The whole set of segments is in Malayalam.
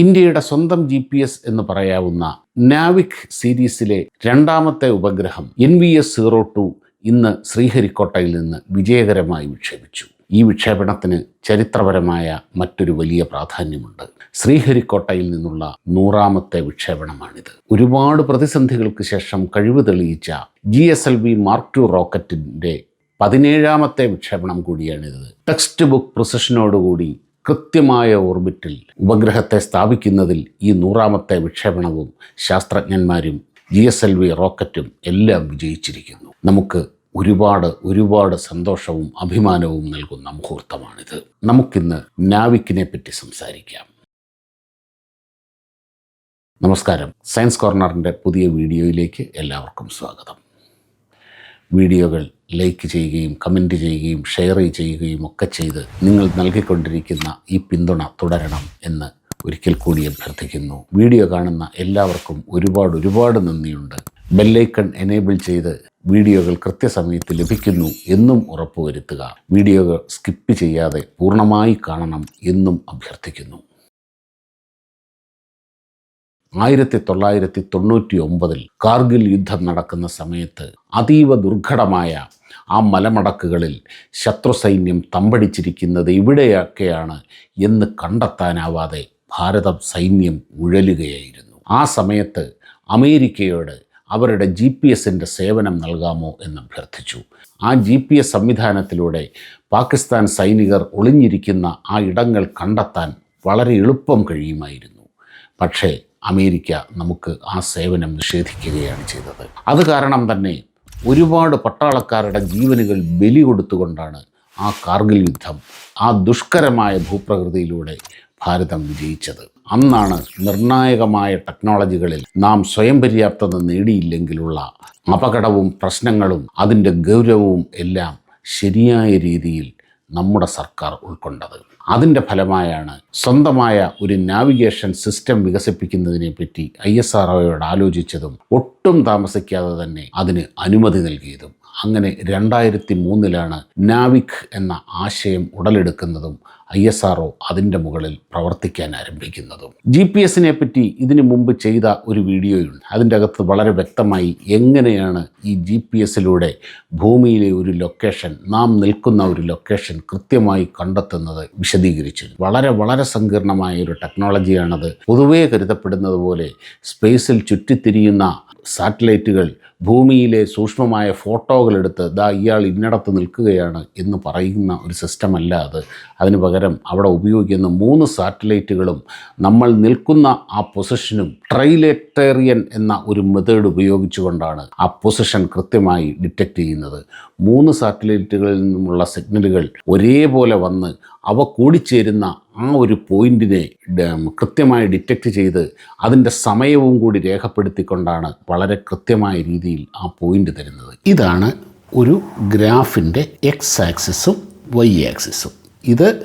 ഇന്ത്യയുടെ സ്വന്തം ജി പി എസ് എന്ന് പറയാവുന്ന നാവിക് സീരീസിലെ രണ്ടാമത്തെ ഉപഗ്രഹം N V S zero two ഇന്ന് ശ്രീഹരിക്കോട്ടയിൽ നിന്ന് വിജയകരമായി വിക്ഷേപിച്ചു. ഈ വിക്ഷേപണത്തിന് ചരിത്രപരമായ മറ്റൊരു വലിയ പ്രാധാന്യമുണ്ട്. ശ്രീഹരിക്കോട്ടയിൽ നിന്നുള്ള നൂറാമത്തെ വിക്ഷേപണമാണിത്. ഒരുപാട് പ്രതിസന്ധികൾക്ക് ശേഷം കഴിവ് തെളിയിച്ച G S L V mark two റോക്കറ്റിന്റെ പതിനേഴാമത്തെ വിക്ഷേപണം കൂടിയാണിത്. ടെക്സ്റ്റ് ബുക്ക് പ്രൊസഷനോടുകൂടി കൃത്യമായ ഓർബിറ്റിൽ ഉപഗ്രഹത്തെ സ്ഥാപിക്കുന്നതിൽ ഈ നൂറാമത്തെ വിക്ഷേപണവും ശാസ്ത്രജ്ഞന്മാരും ജി എസ് എൽ വി റോക്കറ്റും എല്ലാം വിജയിച്ചിരിക്കുന്നു. നമുക്ക് ഒരുപാട് ഒരുപാട് സന്തോഷവും അഭിമാനവും നൽകുന്ന മുഹൂർത്തമാണിത്. നമുക്കിന്ന് നാവിക്കിനെ പറ്റി സംസാരിക്കാം. നമസ്കാരം. സയൻസ് കോർണറിന്റെ പുതിയ വീഡിയോയിലേക്ക് എല്ലാവർക്കും സ്വാഗതം. വീഡിയോകൾ ലൈക്ക് ചെയ്യുകയും കമന്റ് ചെയ്യുകയും ഷെയർ ചെയ്യുകയും ഒക്കെ ചെയ്ത് നിങ്ങൾ നൽകിക്കൊണ്ടിരിക്കുന്ന ഈ പിന്തുണ തുടരണം എന്ന് ഒരിക്കൽ കൂടി അഭ്യർത്ഥിക്കുന്നു. വീഡിയോ കാണുന്ന എല്ലാവർക്കും ഒരുപാട് ഒരുപാട് നന്ദിയുണ്ട്. ബെല്ലൈക്കൺ എനേബിൾ ചെയ്ത് വീഡിയോകൾ കൃത്യസമയത്ത് ലഭിക്കുന്നു എന്നും ഉറപ്പുവരുത്തുക. വീഡിയോകൾ സ്കിപ്പ് ചെയ്യാതെ പൂർണമായി കാണണം എന്നും അഭ്യർത്ഥിക്കുന്നു. ആയിരത്തി തൊള്ളായിരത്തി തൊണ്ണൂറ്റി ഒമ്പതിൽ കാർഗിൽ യുദ്ധം നടക്കുന്ന സമയത്ത് അതീവ ദുർഘടമായ ആ മലമടക്കുകളിൽ ശത്രു സൈന്യം തമ്പടിച്ചിരിക്കുന്നത് ഇവിടെയൊക്കെയാണ് എന്ന് കണ്ടെത്താനാവാതെ ഭാരതം സൈന്യം ഉഴലുകയായിരുന്നു. ആ സമയത്ത് അമേരിക്കയോട് അവരുടെ ജി പി എസിന്റെ സേവനം നൽകാമോ എന്ന് അഭ്യർത്ഥിച്ചു. ആ ജി പി എസ് സംവിധാനത്തിലൂടെ പാകിസ്ഥാൻ സൈനികർ ഒളിഞ്ഞിരിക്കുന്ന ആ ഇടങ്ങൾ കണ്ടെത്താൻ വളരെ എളുപ്പം കഴിയുമായിരുന്നു. പക്ഷേ അമേരിക്ക നമുക്ക് ആ സേവനം നിഷേധിക്കുകയാണ് ചെയ്തത്. അത് കാരണം തന്നെ ഒരുപാട് പട്ടാളക്കാരുടെ ജീവനുകൾ ബലി കൊടുത്തുകൊണ്ടാണ് ആ കാർഗിൽ യുദ്ധം ആ ദുഷ്കരമായ ഭൂപ്രകൃതിയിലൂടെ ഭാരതം വിജയിച്ചത്. അന്നാണ് നിർണായകമായ ടെക്നോളജികളിൽ നാം സ്വയം പര്യാപ്തത നേടിയില്ലെങ്കിലുള്ള അപകടവും പ്രശ്നങ്ങളും അതിന്റെ ഗൗരവവും എല്ലാം ശരിയായ രീതിയിൽ നമ്മുടെ സർക്കാർ ഉൾക്കൊണ്ടത്. അതിന്റെ ഫലമായാണ് സ്വന്തമായ ഒരു നാവിഗേഷൻ സിസ്റ്റം വികസിപ്പിക്കുന്നതിനെ പറ്റി ഐ എസ് ആർ ആലോചിച്ചതും ഒട്ടും താമസിക്കാതെ തന്നെ അതിന് അനുമതി നൽകിയതും. അങ്ങനെ രണ്ടായിരത്തി മൂന്നിലാണ് നാവിക് എന്ന ആശയം ഉടലെടുക്കുന്നതും ഐ എസ് ആർ അതിന്റെ മുകളിൽ പ്രവർത്തിക്കാൻ ആരംഭിക്കുന്നതും. ജി പി എസിനെ പറ്റി ഇതിനു മുമ്പ് ചെയ്ത ഒരു വീഡിയോയുണ്ട് അതിന്റെ അകത്ത് വളരെ വ്യക്തമായി എങ്ങനെയാണ് ഈ ജി പി എസിലൂടെ ഭൂമിയിലെ ഒരു ലൊക്കേഷൻ നാം നിൽക്കുന്ന ഒരു ലൊക്കേഷൻ കൃത്യമായി കണ്ടെത്തുന്നത് വിശദീകരിച്ചു. വളരെ വളരെ സങ്കീർണമായ ഒരു ടെക്നോളജിയാണത്. പൊതുവേ കരുതപ്പെടുന്നത് പോലെ സ്പേസിൽ ചുറ്റിത്തിരിയുന്ന സാറ്റലൈറ്റുകൾ ഭൂമിയിലെ സൂക്ഷ്മമായ ഫോട്ടോകളെടുത്ത് ദാ ഇയാൾ ഇന്നടത്ത് നിൽക്കുകയാണ് എന്ന് പറയുന്ന ഒരു സിസ്റ്റം അല്ല അത്. അതിന് പകരം അവിടെ ഉപയോഗിക്കുന്ന മൂന്ന് സാറ്റലൈറ്റുകളും നമ്മൾ നിൽക്കുന്ന ആ പൊസിഷനും ട്രൈലേറ്റേറിയൻ എന്ന ഒരു മെത്തേഡ് ഉപയോഗിച്ചുകൊണ്ടാണ് ആ പൊസിഷൻ കൃത്യമായി ഡിറ്റക്റ്റ് ചെയ്യുന്നത്. മൂന്ന് സാറ്റലൈറ്റുകളിൽ നിന്നുമുള്ള സിഗ്നലുകൾ ഒരേപോലെ വന്ന് അവ കൂടിച്ചേരുന്ന ആ ഒരു പോയിന്റിനെ കൃത്യമായി ഡിറ്റക്റ്റ് ചെയ്ത് അതിന്റെ സമയവും കൂടി രേഖപ്പെടുത്തിക്കൊണ്ടാണ് വളരെ കൃത്യമായ രീതിയിൽ ആ പോയിന്റ് തരുന്നത്. ഇതാണ് ഒരു ഗ്രാഫിന്റെ എക്സ് ആക്സിസും വൈ ആക്സിസും. ഇത്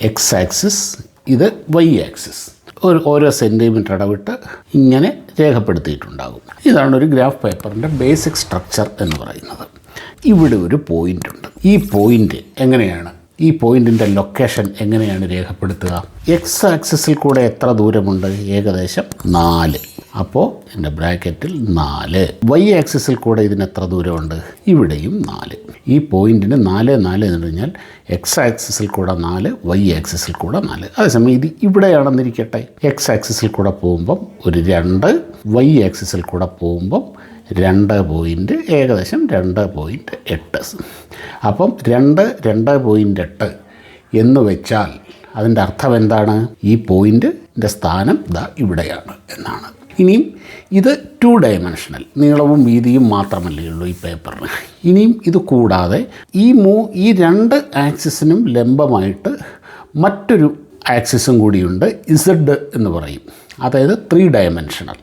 എക്സ് ആക്സിസ് ഇത് വൈ ആക്സിസ്. ഒരു ഓരോ സെന്റിമീറ്റർ ഇടവിട്ട് ഇങ്ങനെ രേഖപ്പെടുത്തിയിട്ടുണ്ടാകും. ഇതാണ് ഒരു ഗ്രാഫ് പേപ്പറിന്റെ ബേസിക് സ്ട്രക്ചർ എന്ന് പറയുന്നത്. ഇവിടെ ഒരു പോയിന്റ് ഉണ്ട്. ഈ പോയിന്റ് എങ്ങനെയാണ് ഈ പോയിന്റിന്റെ ലൊക്കേഷൻ എങ്ങനെയാണ് രേഖപ്പെടുത്തുക? എക്സ് ആക്സിസിൽ കൂടെ എത്ര ദൂരമുണ്ട്? ഏകദേശം നാല്. അപ്പോൾ എന്റെ ബ്രാക്കറ്റിൽ നാല്. വൈ ആക്സിസിൽ കൂടെ ഇതിന് എത്ര ദൂരമുണ്ട്? ഇവിടെയും നാല്. ഈ പോയിന്റിന് നാല് നാല് എന്ന് പറഞ്ഞാൽ എക്സ് ആക്സിസിൽ കൂടെ നാല് വൈ ആക്സിസിൽ കൂടെ നാല്. അതേസമയം ഇത് ഇവിടെയാണെന്നിരിക്കട്ടെ. എക്സ് ആക്സിസിൽ കൂടെ പോകുമ്പം ഒരു രണ്ട് വൈ ആക്സിസിൽ കൂടെ പോകുമ്പം രണ്ട് പോയിന്റ് ഏകദേശം രണ്ട് പോയിന്റ് എട്ട്. അപ്പം രണ്ട് രണ്ട് പോയിന്റ് എട്ട് എന്ന് വെച്ചാൽ അതിന്റെ അർത്ഥം എന്താണ്? ഈ പോയിന്റിന്റെ സ്ഥാനം ഇതാ ഇവിടെയാണ് എന്നാണ്. ഇനിയും ഇത് ടു ഡയമെൻഷണൽ നീളവും വീതിയും മാത്രമല്ലേ ഉള്ളൂ ഈ പേപ്പറിന്. ഇനിയും ഇത് കൂടാതെ ഈ മൂ ഈ രണ്ട് ആക്സിസിനും ലംബമായിട്ട് മറ്റൊരു ആക്സിസും കൂടിയുണ്ട് ഇസഡ് എന്ന് പറയും. അതായത് ത്രീ ഡയമെൻഷണൽ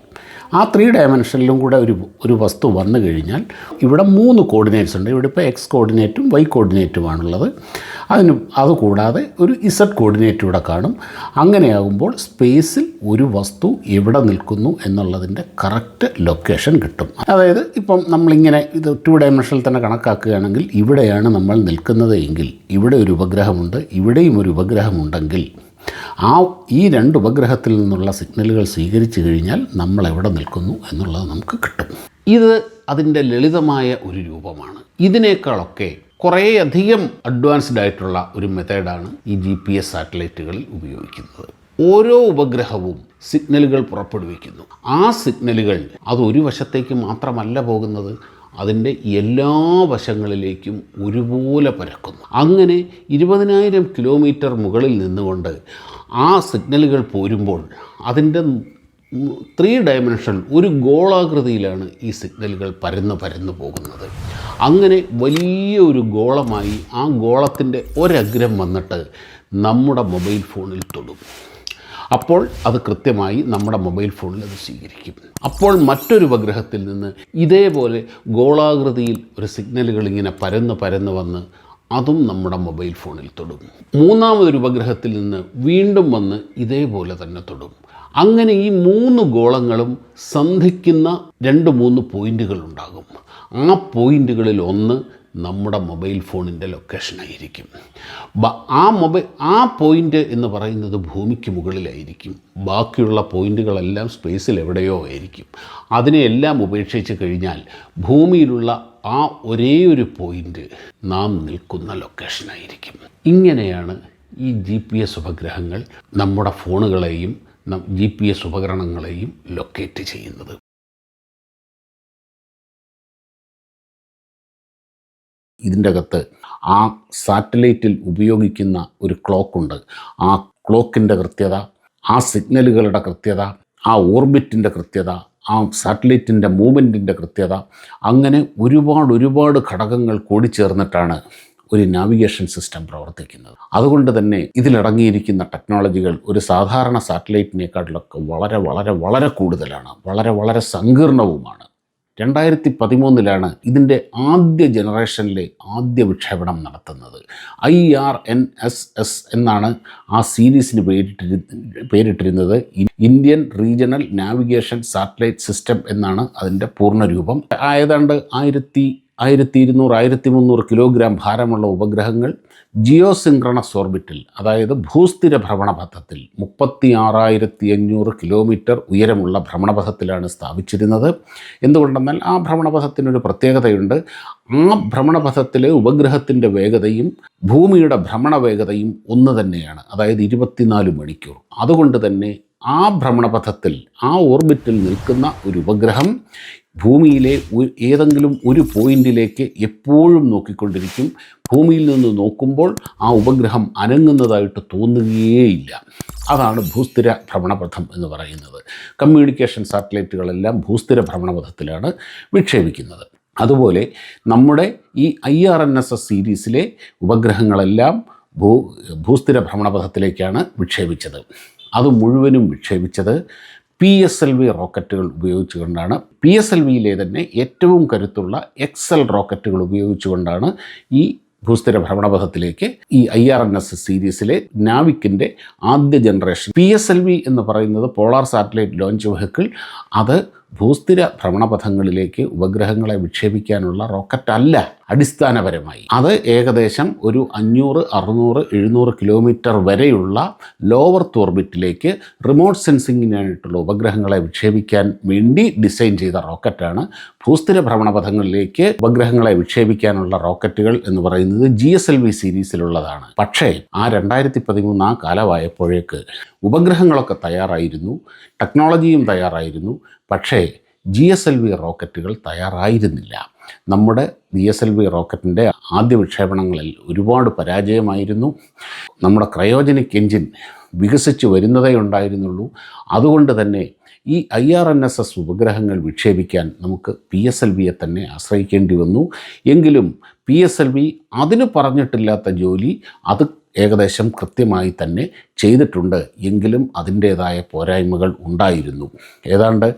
ആ ത്രീ ഡയമെൻഷനിലും കൂടെ ഒരു ഒരു വസ്തു വന്നു കഴിഞ്ഞാൽ ഇവിടെ മൂന്ന് കോർഡിനേറ്റ്സ് ഉണ്ട്. ഇവിടെ ഇപ്പോൾ എക്സ് കോർഡിനേറ്റും വൈ കോർഡിനേറ്റുമാണുള്ളത് അതിന് അതുകൂടാതെ ഒരു ഇസഡ് കോർഡിനേറ്റ് ഇവിടെ കാണും. അങ്ങനെയാകുമ്പോൾ സ്പേസിൽ ഒരു വസ്തു എവിടെ നിൽക്കുന്നു എന്നുള്ളതിന്റെ കറക്റ്റ് ലൊക്കേഷൻ കിട്ടും. അതായത് ഇപ്പം നമ്മളിങ്ങനെ ഇത് ടു ഡയമെൻഷനിൽ തന്നെ കണക്കാക്കുകയാണെങ്കിൽ ഇവിടെയാണ് നമ്മൾ നിൽക്കുന്നത് എങ്കിൽ ഇവിടെ ഒരു ഉപഗ്രഹമുണ്ട് ഇവിടെയും ഒരു ഉപഗ്രഹമുണ്ടെങ്കിൽ ആ ഈ രണ്ട് ഉപഗ്രഹത്തിൽ നിന്നുള്ള സിഗ്നലുകൾ സ്വീകരിച്ചു കഴിഞ്ഞാൽ നമ്മൾ എവിടെ നിൽക്കുന്നു എന്നുള്ളത് നമുക്ക് കിട്ടും. ഇത് അതിന്റെ ലളിതമായ ഒരു രൂപമാണ്. ഇതിനേക്കാളൊക്കെ കുറേയധികം അഡ്വാൻസ്ഡ് ആയിട്ടുള്ള ഒരു മെത്തേഡാണ് ഈ ജി പി എസ് സാറ്റലൈറ്റുകളിൽ ഉപയോഗിക്കുന്നത്. ഓരോ ഉപഗ്രഹവും സിഗ്നലുകൾ പുറപ്പെടുവിക്കുന്നു. ആ സിഗ്നലുകൾ അത് ഒരു വശത്തേക്ക് മാത്രമല്ല പോകുന്നത്. അതിന്റെ എല്ലാ വശങ്ങളിലേക്കും ഒരുപോലെ പരക്കുന്നു. അങ്ങനെ ഇരുപതിനായിരം കിലോമീറ്റർ മുകളിൽ നിന്നുകൊണ്ട് ആ സിഗ്നലുകൾ പോരുമ്പോൾ അതിന്റെ ത്രീ ഡയമെൻഷൻ ഒരു ഗോളാകൃതിയിലാണ് ഈ സിഗ്നലുകൾ പരന്നു പരന്നു പോകുന്നത്. അങ്ങനെ വലിയ ഒരു ഗോളമായി ആ ഗോളത്തിന്റെ ഒരഗ്രം വന്നിട്ട് നമ്മുടെ മൊബൈൽ ഫോണിൽ തൊടും. അപ്പോൾ അത് കൃത്യമായി നമ്മുടെ മൊബൈൽ ഫോണിൽ അത് സ്വീകരിക്കും. അപ്പോൾ മറ്റൊരു ഉപഗ്രഹത്തിൽ നിന്ന് ഇതേപോലെ ഗോളാകൃതിയിൽ ഒരു സിഗ്നലുകൾ ഇങ്ങനെ പരന്ന് പരന്ന് വന്ന് അതും നമ്മുടെ മൊബൈൽ ഫോണിൽ തൊടും. മൂന്നാമതൊരു ഉപഗ്രഹത്തിൽ നിന്ന് വീണ്ടും വന്ന് ഇതേപോലെ തന്നെ തൊടും. അങ്ങനെ ഈ മൂന്ന് ഗോളങ്ങളും സന്ധിക്കുന്ന രണ്ട് മൂന്ന് പോയിന്റുകൾ ഉണ്ടാകും. ആ പോയിന്റുകളിൽ ഒന്ന് നമ്മുടെ മൊബൈൽ ഫോണിന്റെ ലൊക്കേഷനായിരിക്കും ആ മൊബൈൽ ആ പോയിന്റ് എന്ന് പറയുന്നത് ഭൂമിക്ക് മുകളിലായിരിക്കും. ബാക്കിയുള്ള പോയിന്റുകളെല്ലാം സ്പേസിൽ എവിടെയോ ആയിരിക്കും. അതിനെയെല്ലാം ഉപേക്ഷിച്ച് കഴിഞ്ഞാൽ ഭൂമിയിലുള്ള ആ ഒരേ ഒരു പോയിന്റ് നാം നിൽക്കുന്ന ലൊക്കേഷനായിരിക്കും ഇങ്ങനെയാണ് ഈ ജി പി എസ് ഉപഗ്രഹങ്ങൾ നമ്മുടെ ഫോണുകളെയും ജി പി എസ് ഉപകരണങ്ങളെയും ലൊക്കേറ്റ് ചെയ്യുന്നത്. ഇതിന്റെ അകത്ത് ആ സാറ്റലൈറ്റിൽ ഉപയോഗിക്കുന്ന ഒരു ക്ലോക്കുണ്ട്. ആ ക്ലോക്കിന്റെ കൃത്യത ആ സിഗ്നലുകളുടെ കൃത്യത ആ ഓർബിറ്റിന്റെ കൃത്യത ആ സാറ്റലൈറ്റിന്റെ മൂവ്മെന്റിന്റെ കൃത്യത അങ്ങനെ ഒരുപാട് ഒരുപാട് ഘടകങ്ങൾ കൂടി ചേർന്നിട്ടാണ് ഒരു നാവിഗേഷൻ സിസ്റ്റം പ്രവർത്തിക്കുന്നത്. അതുകൊണ്ട് തന്നെ ഇതിലടങ്ങിയിരിക്കുന്ന ടെക്നോളജികൾ ഒരു സാധാരണ സാറ്റലൈറ്റിനേക്കാട്ടിലൊക്കെ വളരെ വളരെ വളരെ കൂടുതലാണ്. വളരെ വളരെ സങ്കീർണവുമാണ്. രണ്ടായിരത്തി പതിമൂന്നിലാണ് ഇതിന്റെ ആദ്യ ജനറേഷനിലെ ആദ്യ വിക്ഷേപണം നടത്തുന്നത്. I R N S S എന്നാണ് ആ സീരീസിന് പേരിട്ടിരി പേരിട്ടിരുന്നത്. Indian regional navigation satellite system എന്നാണ് അതിന്റെ പൂർണരൂപം ഏതാണ്ട് ആയിരത്തി ആയിരത്തി ഇരുന്നൂറ് ആയിരത്തി മുന്നൂറ് കിലോഗ്രാം ഭാരമുള്ള ഉപഗ്രഹങ്ങൾ ജിയോ സിൻക്രണസ് ഓർബിറ്റിൽ അതായത് ഭൂസ്ഥിര ഭ്രമണപഥത്തിൽ മുപ്പത്തി ആറായിരത്തി അഞ്ഞൂറ് കിലോമീറ്റർ ഉയരമുള്ള ഭ്രമണപഥത്തിലാണ് സ്ഥാപിച്ചിരുന്നത്. എന്തുകൊണ്ടെന്നാൽ ആ ഭ്രമണപഥത്തിനൊരു പ്രത്യേകതയുണ്ട്. ആ ഭ്രമണപഥത്തിലെ ഉപഗ്രഹത്തിന്റെ വേഗതയും ഭൂമിയുടെ ഭ്രമണ വേഗതയും ഒന്ന് തന്നെയാണ് അതായത് ഇരുപത്തിനാല് മണിക്കൂർ. അതുകൊണ്ട് തന്നെ ആ ഭ്രമണപഥത്തിൽ ആ ഓർബിറ്റിൽ നിൽക്കുന്ന ഒരു ഉപഗ്രഹം ഭൂമിയിലെ ഏതെങ്കിലും ഒരു പോയിന്റിലേക്ക് എപ്പോഴും നോക്കിക്കൊണ്ടിരിക്കും. ഭൂമിയിൽ നിന്ന് നോക്കുമ്പോൾ ആ ഉപഗ്രഹം അനങ്ങുന്നതായിട്ട് തോന്നുകയേയില്ല. അതാണ് ഭൂസ്ഥിര ഭ്രമണപഥം എന്ന് പറയുന്നത്. കമ്മ്യൂണിക്കേഷൻ സാറ്റലൈറ്റുകളെല്ലാം ഭൂസ്ഥിര ഭ്രമണപഥത്തിലാണ് വിക്ഷേപിക്കുന്നത്. അതുപോലെ നമ്മുടെ ഈ I R N S S സീരീസിലെ ഉപഗ്രഹങ്ങളെല്ലാം ഭൂ ഭൂസ്ഥിര ഭ്രമണപഥത്തിലേക്കാണ് വിക്ഷേപിച്ചത്. അത് മുഴുവനും വിക്ഷേപിച്ചത് പി എസ് എൽ വി റോക്കറ്റുകൾ ഉപയോഗിച്ചുകൊണ്ടാണ് പി എസ് എൽ വിയിലെ തന്നെ ഏറ്റവും കരുത്തുള്ള എക്സൽ റോക്കറ്റുകൾ ഉപയോഗിച്ചുകൊണ്ടാണ് ഈ ഭൂസ്ഥിര ഭ്രമണപഥത്തിലേക്ക് ഈ ഐ ആർ എൻ എസ് സീരീസിലെ നാവിക്കിന്റെ ആദ്യ generation P S L V എന്ന് പറയുന്നത് പോളാർ സാറ്റലൈറ്റ് ലോഞ്ച് വെഹിക്കിൾ. അത് ഭൂസ്ഥിര ഭ്രമണപഥങ്ങളിലേക്ക് ഉപഗ്രഹങ്ങളെ വിക്ഷേപിക്കാനുള്ള റോക്കറ്റ് അല്ല അടിസ്ഥാനപരമായി. അത് ഏകദേശം ഒരു അഞ്ഞൂറ് അറുന്നൂറ് എഴുന്നൂറ് കിലോമീറ്റർ വരെയുള്ള ലോവർ ഓർബിറ്റിലേക്ക് റിമോട്ട് സെൻസിങ്ങിനായിട്ടുള്ള ഉപഗ്രഹങ്ങളെ വിക്ഷേപിക്കാൻ വേണ്ടി ഡിസൈൻ ചെയ്ത റോക്കറ്റാണ്. ഭൂസ്ഥിര ഭ്രമണപഥങ്ങളിലേക്ക് ഉപഗ്രഹങ്ങളെ വിക്ഷേപിക്കാനുള്ള റോക്കറ്റുകൾ എന്ന് പറയുന്നത് ജി എസ് എൽ വി സീരീസിലുള്ളതാണ്. പക്ഷേ ആ രണ്ടായിരത്തി പതിമൂന്ന് ആ കാലമായപ്പോഴേക്ക് ഉപഗ്രഹങ്ങളൊക്കെ തയ്യാറായിരുന്നു ടെക്നോളജിയും തയ്യാറായിരുന്നു. പക്ഷേ ജി എസ് എൽ വി റോക്കറ്റുകൾ തയ്യാറായിരുന്നില്ല. നമ്മുടെ ജി എസ് എൽ വി റോക്കറ്റിന്റെ ആദ്യ വിക്ഷേപണങ്ങളിൽ ഒരുപാട് പരാജയമായിരുന്നു. നമ്മുടെ ക്രയോജനിക് എൻജിൻ വികസിച്ച് വരുന്നതേ ഉണ്ടായിരുന്നുള്ളൂ. അതുകൊണ്ട് തന്നെ ഈ I R N S S ഉപഗ്രഹങ്ങൾ വിക്ഷേപിക്കാൻ നമുക്ക് പി എസ് എൽ വിയെ തന്നെ ആശ്രയിക്കേണ്ടി വന്നു. എങ്കിലും പി എസ് എൽ വി അതിന് പറഞ്ഞിട്ടില്ലാത്ത ജോലി അത് ഏകദേശം കൃത്യമായി തന്നെ ചെയ്തിട്ടുണ്ട്. എങ്കിലും അതിന്റേതായ പോരായ്മകൾ ഉണ്ടായിരുന്നു. ഏതാണ്ട്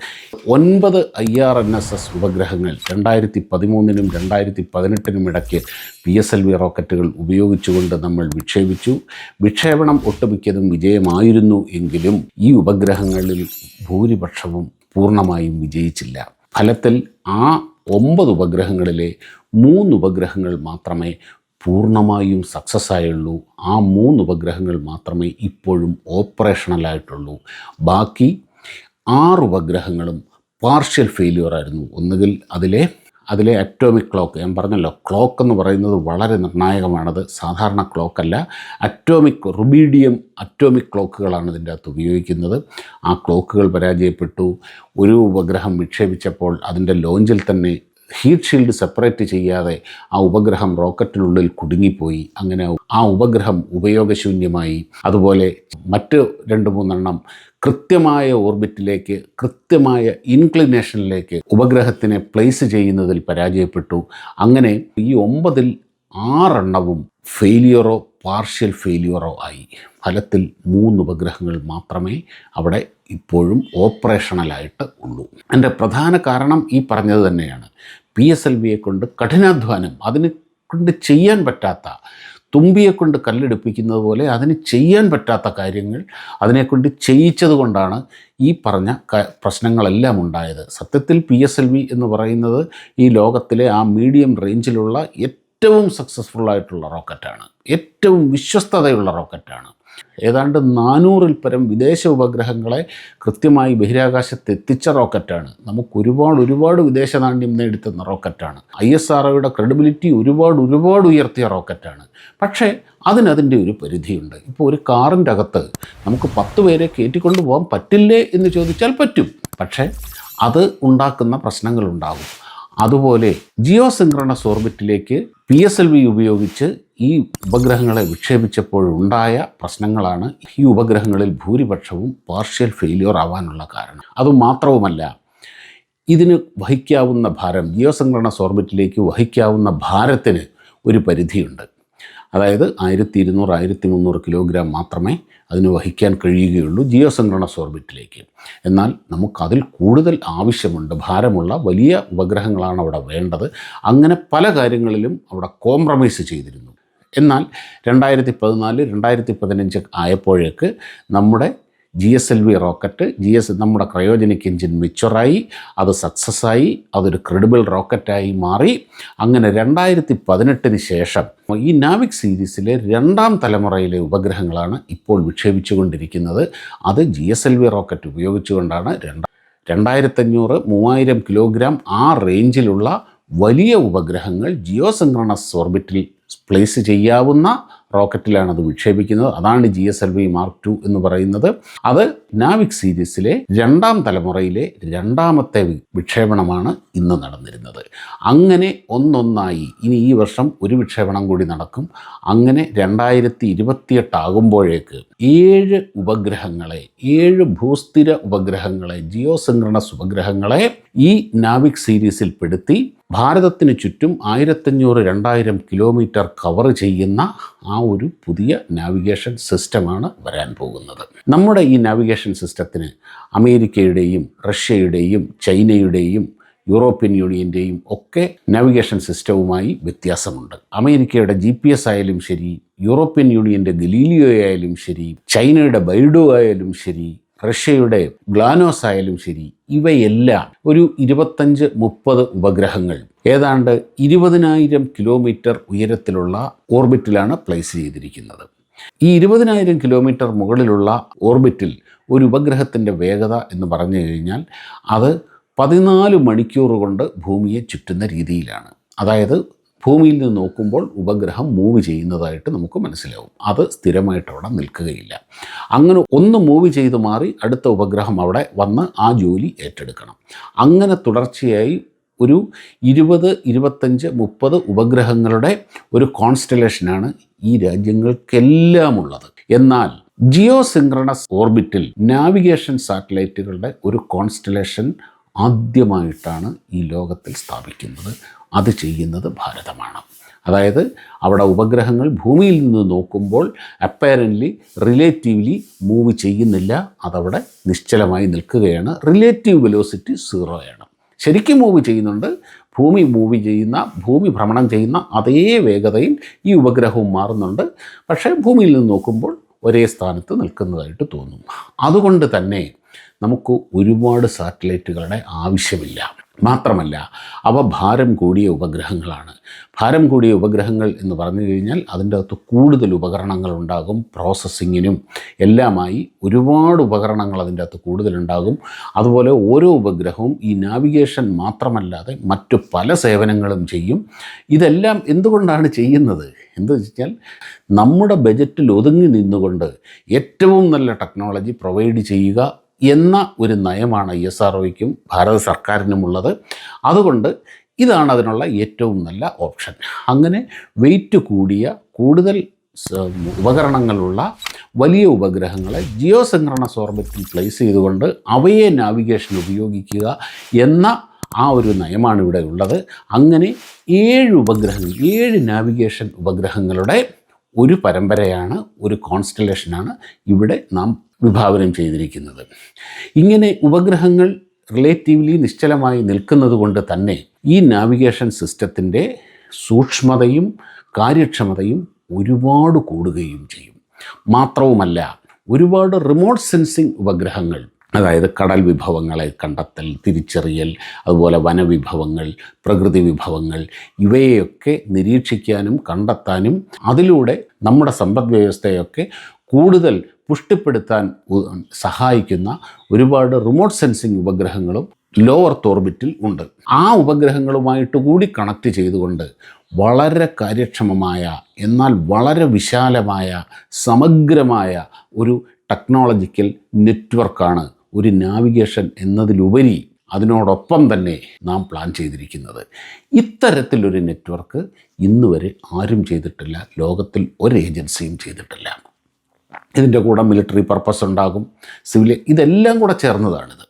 ഒൻപത് I R N S S ഉപഗ്രഹങ്ങൾ രണ്ടായിരത്തി പതിമൂന്നിനും രണ്ടായിരത്തി പതിനെട്ടിനും ഇടയ്ക്ക് പി എസ് എൽ വി റോക്കറ്റുകൾ ഉപയോഗിച്ചുകൊണ്ട് നമ്മൾ വിക്ഷേപിച്ചു. വിക്ഷേപണം ഒട്ടുമിക്കതും വിജയമായിരുന്നു എങ്കിലും ഈ ഉപഗ്രഹങ്ങളിൽ ഭൂരിപക്ഷവും പൂർണമായും വിജയിച്ചില്ല. ഫലത്തിൽ ആ ഒമ്പത് ഉപഗ്രഹങ്ങളിലെ മൂന്ന് ഉപഗ്രഹങ്ങൾ മാത്രമേ പൂർണമായും സക്സസ് ആയുള്ളൂ. ആ മൂന്ന് ഉപഗ്രഹങ്ങൾ മാത്രമേ ഇപ്പോഴും ഓപ്പറേഷണലായിട്ടുള്ളൂ ബാക്കി ആറ് ഉപഗ്രഹങ്ങളും പാർഷ്യൽ ഫെയിലിയർ ആയിരുന്നു. ഒന്നുകിൽ അതിലെ അതിലെ അറ്റോമിക് ക്ലോക്ക് ഞാൻ പറഞ്ഞല്ലോ ക്ലോക്ക് എന്ന് പറയുന്നത് വളരെ നിർണായകമാണത്. സാധാരണ ക്ലോക്കല്ല അറ്റോമിക് റുബീഡിയം അറ്റോമിക് ക്ലോക്കുകളാണ് ഇതിന്റെ അകത്ത് ഉപയോഗിക്കുന്നത്. ആ ക്ലോക്കുകൾ പരാജയപ്പെട്ടു. ഒരു ഉപഗ്രഹം വിക്ഷേപിച്ചപ്പോൾ അതിന്റെ ലോഞ്ചിൽ തന്നെ ഹീറ്റ് ഷീൽഡ് സെപ്പറേറ്റ് ചെയ്യാതെ ആ ഉപഗ്രഹം റോക്കറ്റിനുള്ളിൽ കുടുങ്ങിപ്പോയി. അങ്ങനെ ആ ഉപഗ്രഹം ഉപയോഗശൂന്യമായി. അതുപോലെ മറ്റ് രണ്ട് മൂന്നെണ്ണം കൃത്യമായ ഓർബിറ്റിലേക്ക് കൃത്യമായ ഇൻക്ലിനേഷനിലേക്ക് ഉപഗ്രഹത്തിനെ പ്ലേസ് ചെയ്യുന്നതിൽ പരാജയപ്പെട്ടു. അങ്ങനെ ഈ ഒമ്പതിൽ ആറെണ്ണവും ഫെയിലിയറോ പാർഷ്യൽ ഫെയിലിയറോ ആയി. ഫലത്തിൽ മൂന്ന് ഉപഗ്രഹങ്ങൾ മാത്രമേ അവിടെ ഇപ്പോഴും ഓപ്പറേഷണലായിട്ട് ഉള്ളൂ. എന്റെ പ്രധാന കാരണം ഈ പറഞ്ഞത് തന്നെയാണ്. പി എസ് എൽ വിയെ കൊണ്ട് കഠിനാധ്വാനം അതിനെ കൊണ്ട് ചെയ്യാൻ പറ്റാത്ത തുമ്പിയെ കൊണ്ട് കല്ലെടുപ്പിക്കുന്നത് പോലെ അതിന് ചെയ്യാൻ പറ്റാത്ത കാര്യങ്ങൾ അതിനെക്കൊണ്ട് ചെയ്യിച്ചത് കൊണ്ടാണ് ഈ പറഞ്ഞ പ്രശ്നങ്ങളെല്ലാം ഉണ്ടായത്. സത്യത്തിൽ പി എസ് എൽ വി എന്ന് പറയുന്നത് ഈ ലോകത്തിലെ ആ മീഡിയം റേഞ്ചിലുള്ള ഏറ്റവും സക്സസ്ഫുൾ ആയിട്ടുള്ള റോക്കറ്റാണ് ഏറ്റവും വിശ്വസ്തതയുള്ള റോക്കറ്റാണ് ഏതാണ്ട് നാനൂറിൽ പരം വിദേശ ഉപഗ്രഹങ്ങളെ കൃത്യമായി ബഹിരാകാശത്ത് എത്തിച്ച റോക്കറ്റാണ്. നമുക്ക് ഒരുപാട് ഒരുപാട് വിദേശ നാണ്യം നേടിത്തുന്ന റോക്കറ്റാണ്. ഐ എസ് ആർ ക്രെഡിബിലിറ്റി ഒരുപാട് ഒരുപാട് ഉയർത്തിയ റോക്കറ്റാണ്. പക്ഷേ അതിനതിന്റെ ഒരു പരിധിയുണ്ട്. ഇപ്പോൾ ഒരു കാറിന്റെ അകത്ത് നമുക്ക് പത്ത് പേരെ കയറ്റിക്കൊണ്ടു പോകാൻ പറ്റില്ലേ എന്ന് ചോദിച്ചാൽ പറ്റും. പക്ഷേ അത് ഉണ്ടാക്കുന്ന പ്രശ്നങ്ങളുണ്ടാകും. അതുപോലെ ജിയോ സിങ്ക്രണസ് ഓർബിറ്റിലേക്ക് പി എസ് എൽ വി ഉപയോഗിച്ച് ഈ ഉപഗ്രഹങ്ങളെ വിക്ഷേപിച്ചപ്പോഴുണ്ടായ പ്രശ്നങ്ങളാണ് ഈ ഉപഗ്രഹങ്ങളിൽ ഭൂരിപക്ഷവും പാർഷ്യൽ ഫെയിലിയർ ആവാനുള്ള കാരണം. അതുമാത്രവുമല്ല ഇതിന് വഹിക്കാവുന്ന ഭാരം ജിയോ സിങ്ക്രണസ് ഓർബിറ്റിലേക്ക് വഹിക്കാവുന്ന ഭാരത്തിന് ഒരു പരിധിയുണ്ട്. അതായത് ആയിരത്തി ഇരുന്നൂറ് ആയിരത്തി മുന്നൂറ് കിലോഗ്രാം മാത്രമേ അതിന് വഹിക്കാൻ കഴിയുകയുള്ളൂ ജിയോ സിങ്ക്രണസ് ഓർബിറ്റിലേക്ക് എന്നാൽ നമുക്കതിൽ കൂടുതൽ ആവശ്യമുണ്ട് ഭാരമുള്ള വലിയ ഉപഗ്രഹങ്ങളാണ് അവിടെ വേണ്ടത്. അങ്ങനെ പല കാര്യങ്ങളിലും അവിടെ കോംപ്രമൈസ് ചെയ്തിരുന്നു. എന്നാൽ രണ്ടായിരത്തി പതിനാല് രണ്ടായിരത്തി പതിനഞ്ച് ആയപ്പോഴേക്ക് നമ്മുടെ G S L V rocket G S നമ്മുടെ ക്രയോജനിക് എഞ്ചിൻ മിച്ചറായി അത് സക്സസ്സായി അതൊരു ക്രെഡിബിൾ റോക്കറ്റായി മാറി. അങ്ങനെ രണ്ടായിരത്തി പതിനെട്ടിന് ശേഷം ഈ നാവിക് സീരീസിലെ രണ്ടാം തലമുറയിലെ ഉപഗ്രഹങ്ങളാണ് ഇപ്പോൾ വിക്ഷേപിച്ചുകൊണ്ടിരിക്കുന്നത്. അത് G S L V rocket ഉപയോഗിച്ചുകൊണ്ടാണ് രണ്ടാം രണ്ടായിരത്തഞ്ഞൂറ് മൂവായിരം കിലോഗ്രാം ആ റേഞ്ചിലുള്ള വലിയ ഉപഗ്രഹങ്ങൾ ജിയോ ഓർബിറ്റിൽ പ്ലേസ് ചെയ്യാവുന്ന റോക്കറ്റിലാണ് അത് വിക്ഷേപിക്കുന്നത്. അതാണ് G S L V mark two എന്ന് പറയുന്നത്. അത് നാവിക് സീരീസിലെ രണ്ടാം തലമുറയിലെ രണ്ടാമത്തെ വിക്ഷേപണമാണ് ഇന്ന് നടന്നിരുന്നത്. അങ്ങനെ ഒന്നൊന്നായി ഇനി ഈ വർഷം ഒരു വിക്ഷേപണം കൂടി നടക്കും. അങ്ങനെ രണ്ടായിരത്തി ഇരുപത്തിയെട്ടാകുമ്പോഴേക്ക് ഏഴ് ഉപഗ്രഹങ്ങളെ ഏഴ് ഭൂസ്ഥിര ഉപഗ്രഹങ്ങളെ ജിയോ ഉപഗ്രഹങ്ങളെ ഈ നാവിക് സീരീസിൽ പെടുത്തി ഭാരതത്തിന് ചുറ്റും ആയിരത്തഞ്ഞൂറ് രണ്ടായിരം കിലോമീറ്റർ കവർ ചെയ്യുന്ന ആ ഒരു പുതിയ നാവിഗേഷൻ സിസ്റ്റമാണ് വരാൻ പോകുന്നത്. നമ്മുടെ ഈ നാവിഗേഷൻ സിസ്റ്റത്തിന് അമേരിക്കയുടെയും റഷ്യയുടെയും ചൈനയുടെയും യൂറോപ്യൻ യൂണിയന്റെയും ഒക്കെ നാവിഗേഷൻ സിസ്റ്റവുമായി വ്യത്യാസമുണ്ട്. അമേരിക്കയുടെ ജി പി എസ് ആയാലും ശരി യൂറോപ്യൻ യൂണിയന്റെ ഗലീലിയോ ആയാലും ശരി ചൈനയുടെ ബൈഡോ ആയാലും ശരി റഷ്യയുടെ ഗ്ലാനോസ് ആയാലും ശരി ഇവയെല്ലാം ഒരു ഇരുപത്തഞ്ച് മുപ്പത് ഉപഗ്രഹങ്ങൾ ഏതാണ്ട് ഇരുപതിനായിരം കിലോമീറ്റർ ഉയരത്തിലുള്ള ഓർബിറ്റിലാണ് പ്ലേസ് ചെയ്തിരിക്കുന്നത്. ഈ ഇരുപതിനായിരം കിലോമീറ്റർ മുകളിലുള്ള ഓർബിറ്റിൽ ഒരു ഉപഗ്രഹത്തിന്റെ വേഗത എന്ന് പറഞ്ഞു കഴിഞ്ഞാൽ അത് പതിനാല് മണിക്കൂർ കൊണ്ട് ഭൂമിയെ ചുറ്റുന്ന രീതിയിലാണ്. അതായത് ഭൂമിയിൽ നിന്ന് നോക്കുമ്പോൾ ഉപഗ്രഹം മൂവ് ചെയ്യുന്നതായിട്ട് നമുക്ക് മനസ്സിലാവും. അത് സ്ഥിരമായിട്ട് അവിടെ നിൽക്കുകയില്ല. അങ്ങനെ ഒന്ന് മൂവ് ചെയ്ത് മാറി അടുത്ത ഉപഗ്രഹം അവിടെ വന്ന് ആ ജോലി ഏറ്റെടുക്കണം. അങ്ങനെ തുടർച്ചയായി ഒരു ഇരുപത് ഇരുപത്തഞ്ച് മുപ്പത് ഉപഗ്രഹങ്ങളുടെ ഒരു കോൺസ്റ്റലേഷനാണ് ഈ രാജ്യങ്ങൾക്കെല്ലാം ഉള്ളത് എന്നാൽ ജിയോ സിങ്ക്രണസ് ഓർബിറ്റിൽ നാവിഗേഷൻ സാറ്റലൈറ്റുകളുടെ ഒരു കോൺസ്റ്റലേഷൻ ആദ്യമായിട്ടാണ് ഈ ലോകത്തിൽ സ്ഥാപിക്കുന്നത്. അത് ചെയ്യുന്നത് ഭാരതമാണ്. അതായത് അവിടെ ഉപഗ്രഹങ്ങൾ ഭൂമിയിൽ നിന്ന് നോക്കുമ്പോൾ അപ്പാരന്റ്ലി റിലേറ്റീവ്ലി മൂവ് ചെയ്യുന്നില്ല. അതവിടെ നിശ്ചലമായി നിൽക്കുകയാണ്. റിലേറ്റീവ് വെലോസിറ്റി സീറോയാണ് ശരിക്കും മൂവ് ചെയ്യുന്നുണ്ട്. ഭൂമി മൂവ് ചെയ്യുന്ന ഭൂമി ഭ്രമണം ചെയ്യുന്ന അതേ വേഗതയിൽ ഈ ഉപഗ്രഹവും മാറുന്നുണ്ട്. പക്ഷേ ഭൂമിയിൽ നിന്ന് നോക്കുമ്പോൾ ഒരേ സ്ഥാനത്ത് നിൽക്കുന്നതായിട്ട് തോന്നും. അതുകൊണ്ട് തന്നെ നമുക്ക് ഒരുപാട് സാറ്റലൈറ്റുകളുടെ ആവശ്യമില്ല. മാത്രമല്ല അവ ഭാരം കൂടിയ ഉപഗ്രഹങ്ങളാണ്. ഭാരം കൂടിയ ഉപഗ്രഹങ്ങൾ എന്ന് പറഞ്ഞു കഴിഞ്ഞാൽ അതിന്റെ അകത്ത് കൂടുതൽ ഉപകരണങ്ങൾ ഉണ്ടാകും പ്രോസസ്സിങ്ങിനും എല്ലാമായി ഒരുപാട് ഉപകരണങ്ങൾ അതിന്റെ അകത്ത് കൂടുതലുണ്ടാകും അതുപോലെ ഓരോ ഉപഗ്രഹവും ഈ നാവിഗേഷൻ മാത്രമല്ലാതെ മറ്റു പല സേവനങ്ങളും ചെയ്യും. ഇതെല്ലാം എന്തുകൊണ്ടാണ് ചെയ്യുന്നത്? എന്ത് വെച്ചാൽ നമ്മുടെ ബജറ്റിൽ ഒതുങ്ങി നിന്നുകൊണ്ട് ഏറ്റവും നല്ല ടെക്നോളജി പ്രൊവൈഡ് ചെയ്യുക എന്ന ഒരു നയമാണ് ഐ എസ് ആർ ഭാരത സർക്കാരിനുമുള്ളത്. അതുകൊണ്ട് ഇതാണ് അതിനുള്ള ഏറ്റവും നല്ല ഓപ്ഷൻ. അങ്ങനെ വെയിറ്റ് കൂടിയ കൂടുതൽ ഉപകരണങ്ങളുള്ള വലിയ ഉപഗ്രഹങ്ങളെ ജിയോ സിങ്ക്രണസ് ഓർബിറ്റിൽ പ്ലേസ് ചെയ്തുകൊണ്ട് അവയെ നാവിഗേഷൻ ഉപയോഗിക്കുക എന്ന ആ ഒരു നയമാണ് ഇവിടെ ഉള്ളത്. അങ്ങനെ ഏഴ് ഉപഗ്രഹങ്ങൾ ഏഴ് നാവിഗേഷൻ ഉപഗ്രഹങ്ങളുടെ ഒരു പരമ്പരയാണ് ഒരു കോൺസ്റ്റലേഷനാണ് ഇവിടെ നാം വിഭാവനം ചെയ്തിരിക്കുന്നത്. ഇങ്ങനെ ഉപഗ്രഹങ്ങൾ റിലേറ്റീവ്ലി നിശ്ചലമായി നിൽക്കുന്നത് കൊണ്ട് തന്നെ ഈ നാവിഗേഷൻ സിസ്റ്റത്തിന്റെ സൂക്ഷ്മതയും കാര്യക്ഷമതയും ഒരുപാട് കൂടുകയും ചെയ്യും. മാത്രവുമല്ല ഒരുപാട് റിമോട്ട് സെൻസിങ് ഉപഗ്രഹങ്ങൾ അതായത് കടൽ വിഭവങ്ങളെ കണ്ടെത്തൽ തിരിച്ചറിയൽ അതുപോലെ വനവിഭവങ്ങൾ പ്രകൃതി വിഭവങ്ങൾ ഇവയെയൊക്കെ നിരീക്ഷിക്കാനും കണ്ടെത്താനും അതിലൂടെ നമ്മുടെ സമ്പദ് വ്യവസ്ഥയൊക്കെ കൂടുതൽ പുഷ്ടിപ്പെടുത്താൻ സഹായിക്കുന്ന ഒരുപാട് റിമോട്ട് സെൻസിങ് ഉപഗ്രഹങ്ങളും ലോവർ ഓർബിറ്റിൽ ഉണ്ട്. ആ ഉപഗ്രഹങ്ങളുമായിട്ട് കൂടി കണക്ട് ചെയ്തുകൊണ്ട് വളരെ കാര്യക്ഷമമായ എന്നാൽ വളരെ വിശാലമായ സമഗ്രമായ ഒരു ടെക്നോളജിക്കൽ നെറ്റ്വർക്കാണ് ഒരു നാവിഗേഷൻ എന്നതിലുപരി അതിനോടൊപ്പം തന്നെ നാം പ്ലാൻ ചെയ്തിരിക്കുന്നത്. ഇത്തരത്തിലൊരു നെറ്റ്വർക്ക് ഇന്നുവരെ ആരും ചെയ്തിട്ടില്ല ലോകത്തിൽ ഒരു ഏജൻസിയും ചെയ്തിട്ടില്ല. ഇതിന്റെ കൂടെ മിലിറ്ററി പർപ്പസ് ഉണ്ടാകും സിവിൽ ഇതെല്ലാം കൂടെ ചേർന്നതാണിത്.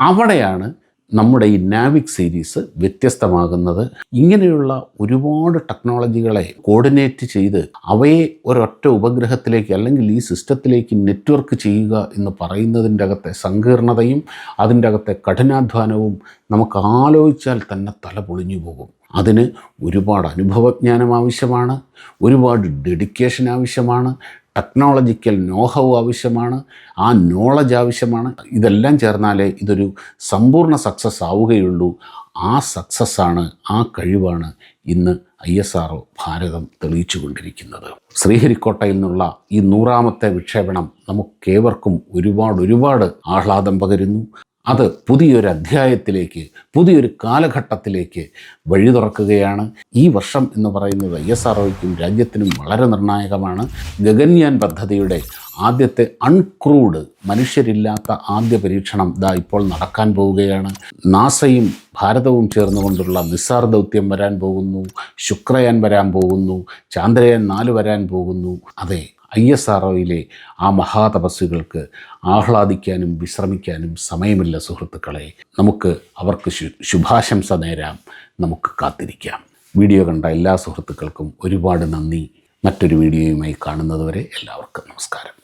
അവിടെയാണ് നമ്മുടെ ഈ നാവിക് സീരീസ് വ്യത്യസ്തമാകുന്നത്. ഇങ്ങനെയുള്ള ഒരുപാട് ടെക്നോളജികളെ കോർഡിനേറ്റ് ചെയ്ത് അവയെ ഒരൊറ്റ ഉപഗ്രഹത്തിലേക്ക് അല്ലെങ്കിൽ ഈ സിസ്റ്റത്തിലേക്ക് നെറ്റ്വർക്ക് ചെയ്യുക എന്ന് പറയുന്നതിന്റെ അകത്തെ സങ്കീർണതയും അതിന്റെ അകത്തെ കഠിനാധ്വാനവും നമുക്ക് ആലോചിച്ചാൽ തന്നെ തല പൊളിഞ്ഞു പോകും. അതിന് ഒരുപാട് അനുഭവജ്ഞാനം ആവശ്യമാണ് ഒരുപാട് ഡെഡിക്കേഷൻ ആവശ്യമാണ് ടെക്നോളജിക്കൽ നോഹവ് ആവശ്യമാണ്. ആ നോളജ് ആവശ്യമാണ്. ഇതെല്ലാം ചേർന്നാലേ ഇതൊരു സമ്പൂർണ സക്സസ് ആവുകയുള്ളൂ. ആ സക്സസ്സാണ് ആ കഴിവാണ് ഇന്ന് ഐ എസ് ആർ ഭാരതം തെളിയിച്ചു കൊണ്ടിരിക്കുന്നത് ശ്രീഹരിക്കോട്ടയിൽ നിന്നുള്ള ഈ നൂറാമത്തെ വിക്ഷേപണം നമുക്കേവർക്കും ഒരുപാട് ഒരുപാട് ആഹ്ലാദം പകരുന്നു. അത് പുതിയൊരു അധ്യായത്തിലേക്ക് പുതിയൊരു കാലഘട്ടത്തിലേക്ക് വഴി തുറക്കുകയാണ്. ഈ വർഷം എന്ന് പറയുന്നത് ഐ എസ് ആർ രാജ്യത്തിനും വളരെ നിർണായകമാണ്. ഗഗൻയാൻ പദ്ധതിയുടെ ആദ്യത്തെ അൺക്രൂഡ് മനുഷ്യരില്ലാത്ത ആദ്യ പരീക്ഷണം ദാ ഇപ്പോൾ നടക്കാൻ പോവുകയാണ്. നാസയും ഭാരതവും ചേർന്നുകൊണ്ടുള്ള നിസാർ ദൗത്യം വരാൻ പോകുന്നു. ശുക്രയാൻ വരാൻ പോകുന്നു. ചാന്ദ്രയാൻ നാല് വരാൻ പോകുന്നു. അതെ ഐ എസ് ആർ ഒയിലെ ആ മഹാതപസ്വികൾക്ക് ആഹ്ലാദിക്കാനും വിശ്രമിക്കാനും സമയമില്ല സുഹൃത്തുക്കളെ. നമുക്ക് അവർക്ക് ശുഭാശംസ നേരാം. നമുക്ക് കാത്തിരിക്കാം. വീഡിയോ കണ്ട എല്ലാ സുഹൃത്തുക്കൾക്കും ഒരുപാട് നന്ദി. മറ്റൊരു വീഡിയോയുമായി കാണുന്നതുവരെ എല്ലാവർക്കും നമസ്കാരം.